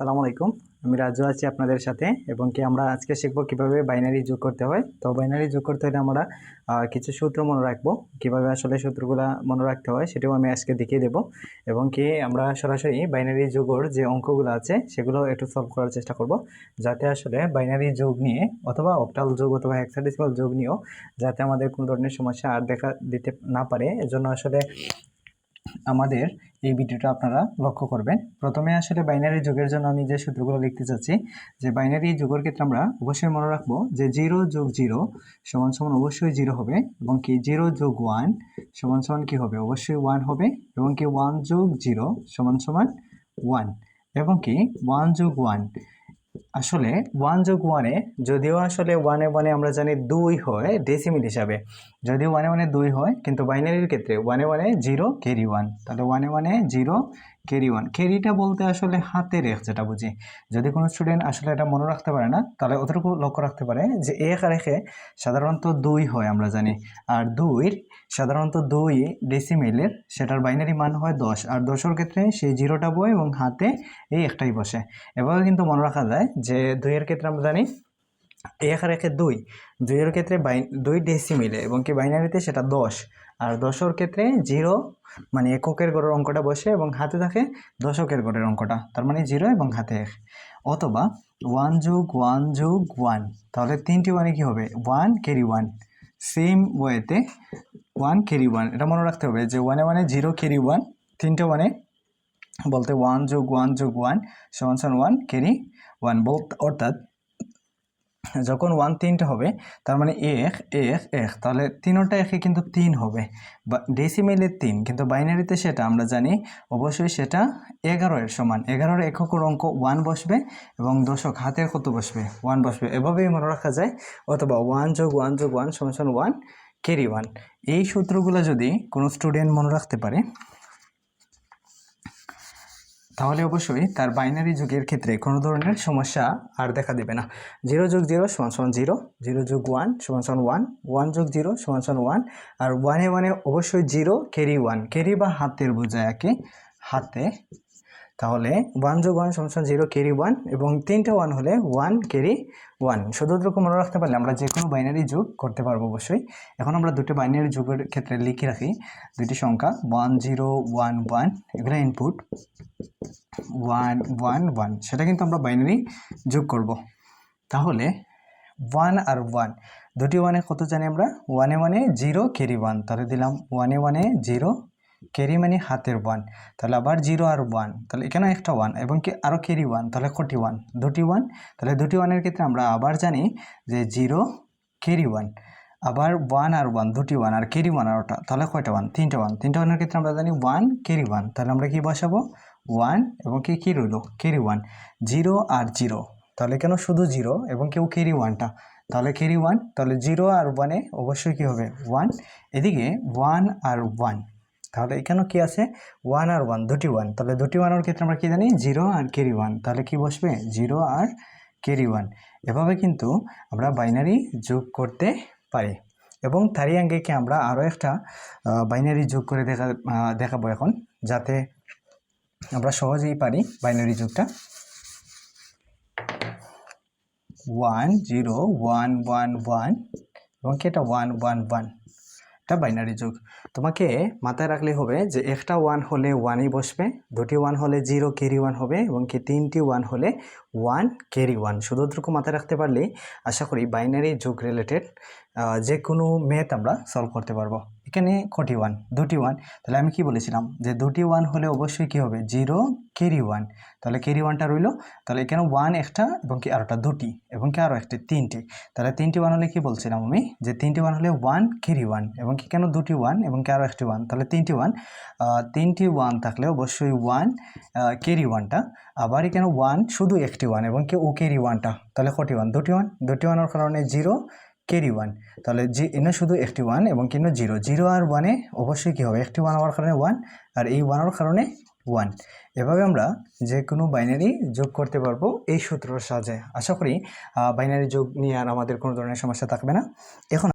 সালামু আলাইকুম। আমি রাজু আছি আপনাদের সাথে এবং কি আমরা আজকে শিখব কীভাবে বাইনারি যোগ করতে হয়। তো বাইনারি যোগ করতে হলে আমরা কিছু সূত্র মনে রাখব। কীভাবে আসলে সূত্রগুলো মনে রাখতে হয় সেটাও আমি আজকে দেখিয়ে দেবো। এবং কি আমরা সরাসরি বাইনারি যোগের যে অঙ্কগুলো আছে সেগুলো একটু সলভ করার চেষ্টা করব। যাতে আসলে বাইনারি যোগ নিয়ে অথবা অক্টাল যোগ অথবা হেক্সাডেসিমাল যোগ নিয়েও যাতে আমাদের কোনো ধরনের সমস্যা আর দেখা দিতে না পারে। এজন্য আসলে আমাদের এই ভিডিওটা আপনারা লক্ষ্য করবেন। প্রথমে আসলে বাইনারি যুগের জন্য আমি যে সূত্রগুলো লিখতে চাচ্ছি, যে বাইনারি যুগের ক্ষেত্রে আমরা অবশ্যই মনে রাখব যে জিরো যোগ জিরো সমান সমান অবশ্যই জিরো হবে এবং কি জিরো যোগ ওয়ান সমান সমান কী হবে? অবশ্যই ওয়ান হবে এবং কি ওয়ান যোগ জিরো সমান সমান ওয়ান এবং কি ওয়ান যোগ ওয়ান আসলে ওয়ান যোগ ওয়ানে যদিও আসলে ওয়ানে ওয়ানে আমরা জানি দুই হয় ডেসিমিল হিসাবে। যদিও ওয়ানে ওয়ানে দুই হয়, কিন্তু বাইনারির ক্ষেত্রে ওয়ানে ওয়ানে জিরো ক্যারি ওয়ান তাহলে ওয়ানে ওয়ানে জিরো ক্যারি ওয়ান ক্যারিটা বলতে আসলে হাতে রেখ যেটা বুঝি। যদি কোনো স্টুডেন্ট আসলে এটা মনে রাখতে পারে না, তাহলে অতটুকু লক্ষ্য রাখতে পারে যে এক একে সাধারণত দুই হয় আমরা জানি। আর দুইর সাধারণত দুই ডেসিমেলের সেটার বাইনারি মান হয় দশ। আর দশের ক্ষেত্রে সেই জিরোটা বয় এবং হাতে এই একটাই বসে। এভাবে কিন্তু মনে রাখা যায় যে দুইয়ের ক্ষেত্রে আমরা জানি এক একে দুই। দুইয়ের ক্ষেত্রে বাই দুই ডেসিমিলে এবং কি বাইনারিতে সেটা দশ। আর দশের ক্ষেত্রে জিরো মানে এককের গড়ের অঙ্কটা বসে, এবং হাতে থাকে দশকের গড়ের অঙ্কটা। তার মানে জিরো এবং হাতে এক। অথবা ওয়ান যোগ ওয়ান যোগ ওয়ান তাহলে তিনটি ওয়ানে কী হবে? ওয়ান ক্যারি ওয়ান সেম ওয়েতে ওয়ান ক্যারি ওয়ান এটা মনে রাখতে হবে যে ওয়ানে ওয়ানে জিরো ক্যারি ওয়ান তিনটে ওয়ানে বলতে ওয়ান যোগ ওয়ান যোগ ওয়ান সমান সমান ওয়ান ক্যারি ওয়ান বলতে অর্থাৎ যখন ওয়ান তিনটে হবে, তার মানে এক এক এক, তাহলে তিনোটা একে কিন্তু তিন হবে। বা ডেসিমেলের তিন, কিন্তু বাইনারিতে সেটা আমরা জানি, অবশ্যই সেটা এগারো এর সমান। এগারোর এককের অঙ্ক ওয়ান বসবে এবং দশক হাতের কত বসবে? ওয়ান বসবে। এভাবেই মনে রাখা যায়, অথবা ওয়ান যোগ ওয়ান যোগ ওয়ান সমান ওয়ান ক্যারি ওয়ান এই সূত্রগুলো যদি কোনো স্টুডেন্ট মনে রাখতে পারে তাহলে অবশ্যই তার বাইনারি যুগের ক্ষেত্রে কোনো ধরনের সমস্যা আর দেখা দেবে না। জিরো যোগ জিরো সমান সমান জিরো জিরো যোগ ওয়ান সমান সমান ওয়ান ওয়ান যোগ জিরো সমান সমান ওয়ান আর ওয়ানে ওয়ানে অবশ্যই জিরো ক্যারি ওয়ান ক্যারি বা হাতের বোঝায় একে হাতে তাহলে ওয়ান যোগ ওয়ান সমান জিরো ক্যারি ওয়ান এবং তিনটে ওয়ান হলে ওয়ান ক্যারি ওয়ান শুধুমাত্র মনে রাখতে পারলে আমরা যে কোনো বাইনারি যোগ করতে পারব অবশ্যই। এখন আমরা দুটো বাইনারি যোগের ক্ষেত্রে লিখে রাখি। দুটি সংখ্যা ওয়ান জিরো ওয়ান ওয়ান এগুলো ইনপুট ওয়ান ওয়ান ওয়ান সেটা কিন্তু আমরা বাইনারি যোগ করব। তাহলে ওয়ান আর ওয়ান দুটি ওয়ানে কত জানি আমরা? ওয়ানে ওয়ানে জিরো ক্যারি ওয়ান তাহলে দিলাম ওয়ানে ওয়ানে জিরো ক্যারি মানে হাতের ওয়ান তাহলে আবার জিরো আর ওয়ান তাহলে এখানে একটা ওয়ান এবং কি আরও ক্যারি ওয়ান তাহলে কটি ওয়ান দুটি ওয়ান তাহলে দুটি ওয়ানের ক্ষেত্রে আমরা আবার জানি যে জিরো ক্যারি ওয়ান আবার ওয়ান আর ওয়ান দুটি ওয়ান আর ক্যারি ওয়ান আর ওটা, তাহলে কয়টা ওয়ান তিনটা ওয়ান তিনটা ওয়ানের ক্ষেত্রে আমরা জানি ওয়ান ক্যারি ওয়ান তাহলে আমরা কি বসাবো? ওয়ান এবং কি, কী রইল? ক্যারি ওয়ান জিরো আর জিরো তাহলে কেন শুধু জিরো এবং কেউ ক্যারি ওয়ানটা তাহলে ক্যারি ওয়ান তাহলে জিরো আর ওয়ানে অবশ্যই কী হবে? ওয়ান এদিকে ওয়ান আর ওয়ান তাহলে এখানেও কি আছে? ওয়ান আর ওয়ান দুটি ওয়ান তাহলে দুটি ওয়ানের ক্ষেত্রে আমরা কি জানি? জিরো আর ক্যারি ওয়ান তাহলে কি বসবে? জিরো আর ক্যারি ওয়ান এভাবে কিন্তু আমরা বাইনারি যোগ করতে পারি। এবং তারই আঙ্গিকে আমরা আরও একটা বাইনারি যোগ করে দেখা দেখাবো এখন, যাতে আমরা সহজেই পারি বাইনারি যুগটা। One zero one one one এবং কি এটা? ওয়ান ওয়ান ওয়ান এটা বাইনারি যুগ। তোমাকে মাথায় রাখলে হবে যে একটা ওয়ান হলে ওয়ানই বসবে, দুটি ওয়ান হলে জিরো ক্যারি ওয়ান হবে এবং কি তিনটি ওয়ান হলে ওয়ান ক্যারি ওয়ান শুধুটুকু মাথায় রাখতে পারলে আশা করি বাইনারি যুগ রিলেটেড যে কোনো ম্যাথ আমরা সলভ করতে পারব। এখানে কটি ওয়ান দুটি ওয়ান তাহলে আমি কি বলেছিলাম? যে দুটি ওয়ান হলে অবশ্যই কি হবে? জিরো কেরি ওয়ান তাহলে কেরি ওয়ানটা রইল। তাহলে এখানে ওয়ান একটা এবং কি আরোটা দুটি এবং কি আরও একটি, তিনটি। তাহলে তিনটি ওয়ান হলে কি বলছিলাম আমি? যে তিনটি ওয়ান হলে ওয়ান কেরি ওয়ান এবং কি কেন দুটি ওয়ান এবং কি আরও একটি ওয়ান তাহলে তিনটি ওয়ান তিনটি ওয়ান থাকলে অবশ্যই ওয়ান কেরি ওয়ানটা আবার এখানে ওয়ান শুধু একটি ওয়ান এবং কি ও কেরি ওয়ানটা তাহলে কটি ওয়ান দুটি ওয়ান দুটি ওয়ানের কারণে জিরো ক্যারি ওয়ান তাহলে জি এন শুধু একটি ওয়ান এবং কিন্তু জিরো জিরো আর ওয়ানে অবশ্যই কী হবে? একটি ওয়ান হওয়ার কারণে ওয়ান আর এই ওয়ানের কারণে ওয়ান এভাবে আমরা যে কোনো বাইনারি যোগ করতে পারব এই সূত্রর সাহায্যে। আশা করি বাইনারি যোগ নিয়ে আর আমাদের কোনো ধরনের সমস্যা থাকবে না। এখন